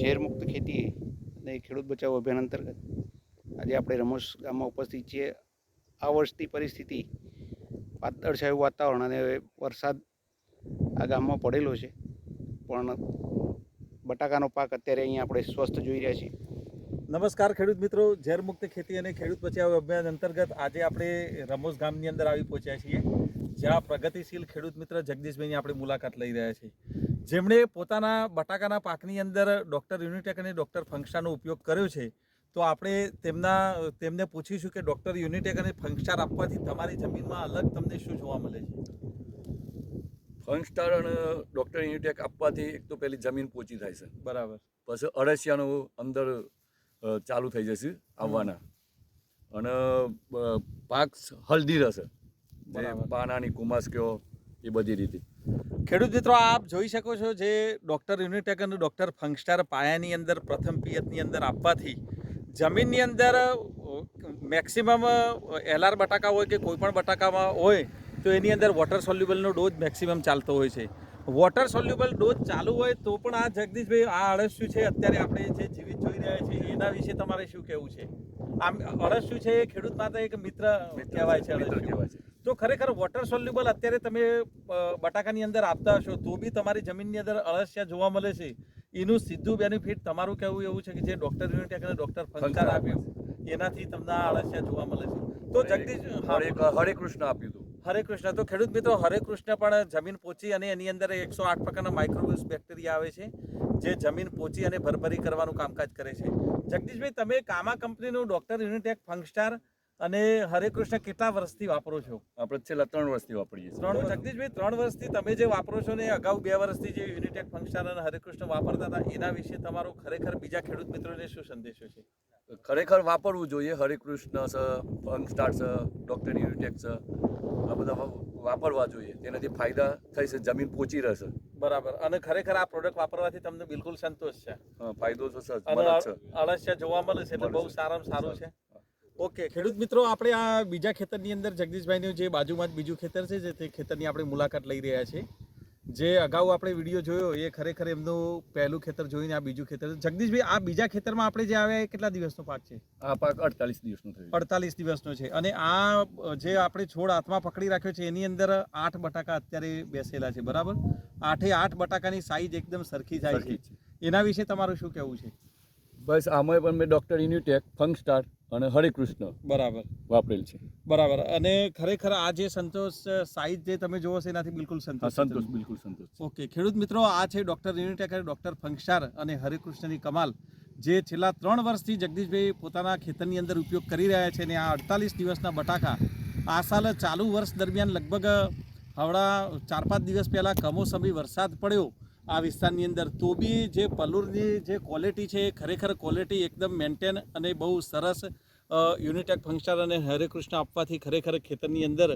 ઝેરમુક્ત ખેતી અને ખેડૂત બચાવો અભિયાન અંતર્ગત આજે આપણે રમોસ ગામમાં ઉપસ્થિત છીએ. આ વર્ષની પરિસ્થિતિ પાતળછાયું વાતાવરણ અને વરસાદ આ ગામમાં પડેલો છે. પણ બટાકાનો પાક અત્યારે અહીંયા આપણે સ્વસ્થ જોઈ રહ્યા છીએ. નમસ્કાર ખેડૂત મિત્રો. ઝેરમુક્ત ખેતી અને ખેડૂત બચાવ અભિયાન અંતર્ગત આજે આપણે રમોસ ગામની અંદર આવી પહોંચ્યા છીએ. જ્યાં પ્રગતિશીલ ખેડૂત મિત્ર જગદીશભાઈની આપણે મુલાકાત લઈ રહ્યા છીએ. જેમણે પોતાના બટાકાના પાકની અંદર ડૉક્ટર યુનિટેક અને ડૉક્ટર ફંક્શાનો ઉપયોગ કર્યો છે તો આપણે તેમના તેમને પૂછીશું કે ડૉક્ટર યુનિટેક અને ફંક્શાર આપવાથી તમારી જમીનમાં અલગ તમને શું જોવા મળે છે? ફન સ્ટાર અને ડૉક્ટર યુનિટેક આપવાથી એક તો પેલી જમીન પોચી થાય છે. બરાબર. પછી અળસિયાનું અંદર ચાલુ થઈ જશે આવવાના. અને પાક હલ્દી રહેશે. પાનાની કુમાસ કયો એ બધી રીતે. ખેડૂત મિત્રો આપ જોઈ શકો છો જે ડૉક્ટર યુનિટેક અને ડૉક્ટર ફંક્સ્ટાર પાયાની અંદર પ્રથમ પિયતની અંદર આપવાથી જમીનની અંદર મેક્સિમમ એલઆર બટાકા હોય કે કોઈપણ બટાકામાં હોય તો એની અંદર વોટર સોલ્યુબલનો ડોઝ મેક્સિમમ ચાલતો હોય છે. વોટર સોલ્યુબલ ડોઝ ચાલુ હોય તો પણ આ જગદીશભાઈ આ અળસ્યું છે અત્યારે આપણે જે જીવિત જોઈ રહ્યા છીએ એના વિશે તમારે શું કહેવું છે? આમ અળસ્યું છે એ ખેડૂત માટે એક મિત્ર કહેવાય છે અળસ્યું. કહેવાય છે. તો ખરેખર વોટર સોલ્યુબલ અત્યારે તમે બટાકાની અંદર આપતા હશો તો બી તમારી જમીનની અંદર અળસિયા જોવા મળે છે. એનું સીધું બેનિફિટ તમારું કહેવું એવું છે કે જે ડોક્ટર યુનિટેક અને ડોક્ટર ફંકાર ફંકાર આપ્યું એનાથી તમને આ અળસિયા જોવા મળે છે. તો જગદીશ હરે હરે કૃષ્ણ આપ્યું હતું. હરે કૃષ્ણ. તો ખેડૂત મિત્રો હરે કૃષ્ણ પણ જમીન પોચી અને એની અંદર એકસો આઠ પ્રકારના માઇક્રોવેવ્સ બેક્ટેરિયા આવે છે જે જમીન પોચી અને ભરભરી કરવાનું કામકાજ કરે છે. જગદીશભાઈ તમે કામા કંપનીનું ડોક્ટર યુનિટેક ફંગસ્ટાર અને હરે કૃષ્ણ કેટલા વર્ષથી વાપરો છો? આપણે છેલ્લા ત્રણ વર્ષથી વાપરીએ ત્રણ જગદીશભાઈ ત્રણ વર્ષથી તમે જે વાપરો છો ને અગાઉ બે વર્ષથી જે યુનિટેક ફંક્શન અને હરેકૃષ્ણ વાપરતા હતા એના વિશે તમારો ખરેખર બીજા ખેડૂત મિત્રોને શું સંદેશો છે? ખરેખર વાપરવું જોઈએ. હરે કૃષ્ણ છે ફન સ્ટાર છે ડૉક્ટર યુનિટેક છે આ બધા વાપરવા જોઈએ. તેનાથી ફાયદા થઈ છે જમીન પોચી રહેશે. બરાબર. અને ખરેખર આ પ્રોડક્ટ વાપરવાથી તમને બિલકુલ સંતોષ છે. ફાયદો તો છે. અળસિયા જોવા મળે છે એટલે બહુ. સારામાં સારું. છે. ઓકે ખેડૂત મિત્રો આપણે આ બીજા ખેતરની અંદર જગદીશભાઈનું જે બાજુમાં જ બીજું ખેતર છે જે તે ખેતરની આપણે મુલાકાત લઈ રહ્યા છે. જે અગાઉ આપણે વીડિયો જોયો એ ખરેખર એમનું પહેલું ખેતર જોઈને આ બીજું ખેતર જગદીશભાઈ આ બીજા ખેતરમાં આપણે જે આવ્યા કેટલા દિવસનો પાક છે? આ પાક અડતાલીસ દિવસનો થયું અડતાલીસ દિવસનો છે. અને આ જે આપણે છોડ હાથમાં પકડી રાખ્યો છે એની અંદર આઠ બટાકા અત્યારે બેસેલા છે બરાબર? આઠે આઠ બટાકાની સાઈઝ એકદમ સરખી જાય છે. એના વિશે તમારું શું કહેવું છે? બસ આમાં પણ મેં ડૉક્ટર યુનિટેક ફંક સ્ટાર અને હરે કૃષ્ણ બરાબર. વાપરેલ છે. બરાબર. અને ખરેખર આ જે સંતોષ સાઈઝ જે તમે જોવો છો એનાથી બિલકુલ સંતોષ સંતોષ બિલકુલ સંતોષ ઓકે ખેડૂત મિત્રો આ છે ડૉક્ટર અને ડૉક્ટર ફંક્શાર અને હરિકૃષ્ણની કમાલ જે છેલ્લા ત્રણ વર્ષથી જગદીશભાઈ પોતાના ખેતરની અંદર ઉપયોગ કરી રહ્યા છે અને આ અડતાલીસ દિવસના બટાકા આ સાલ ચાલુ વર્ષ દરમિયાન લગભગ હવડા ચાર પાંચ દિવસ પહેલાં કમોસમી વરસાદ પડ્યો. આ વિસ્તારની અંદર. તો બી જે પલુરની જે ક્વોલિટી છે એ ખરેખર ક્વોલિટી એકદમ મેન્ટેન અને બહુ સરસ યુનિટેક ફંક્શન અને હરેકૃષ્ણ આપવાથી ખરેખર ખેતરની અંદર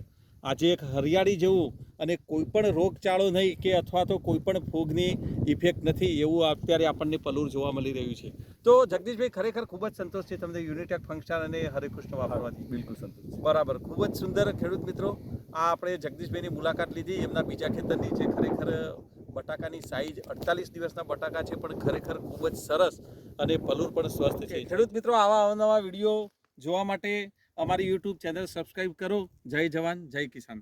આજે એક હરિયાળી જેવું અને કોઈપણ રોગચાળો નહીં કે અથવા તો કોઈપણ ફૂગની ઇફેક્ટ નથી એવું અત્યારે આપણને પલુર જોવા મળી રહ્યું છે. તો જગદીશભાઈ ખરેખર ખૂબ જ સંતોષ છે તમને યુનિટેક ફંક્શન અને હરેકૃષ્ણ વાપરવાથી. બિલકુલ સંતોષ બરાબર. ખૂબ જ સુંદર ખેડૂત મિત્રો આ આપણે જગદીશભાઈની મુલાકાત લીધી. એમના બીજા ખેતરની જે ખરેખર બટાકાની સાઈઝ અડતાલીસ દિવસના બટાકા છે, પણ ખરેખર ખૂબ જ સરસ અને પલુર પણ સ્વસ્થ છે. ખેડૂત મિત્રો, આવા અવનવા વીડિયો જોવા માટે અમારી યુટ્યુબ ચેનલ સબસ્ક્રાઈબ કરો. જય જવાન, જય કિસાન.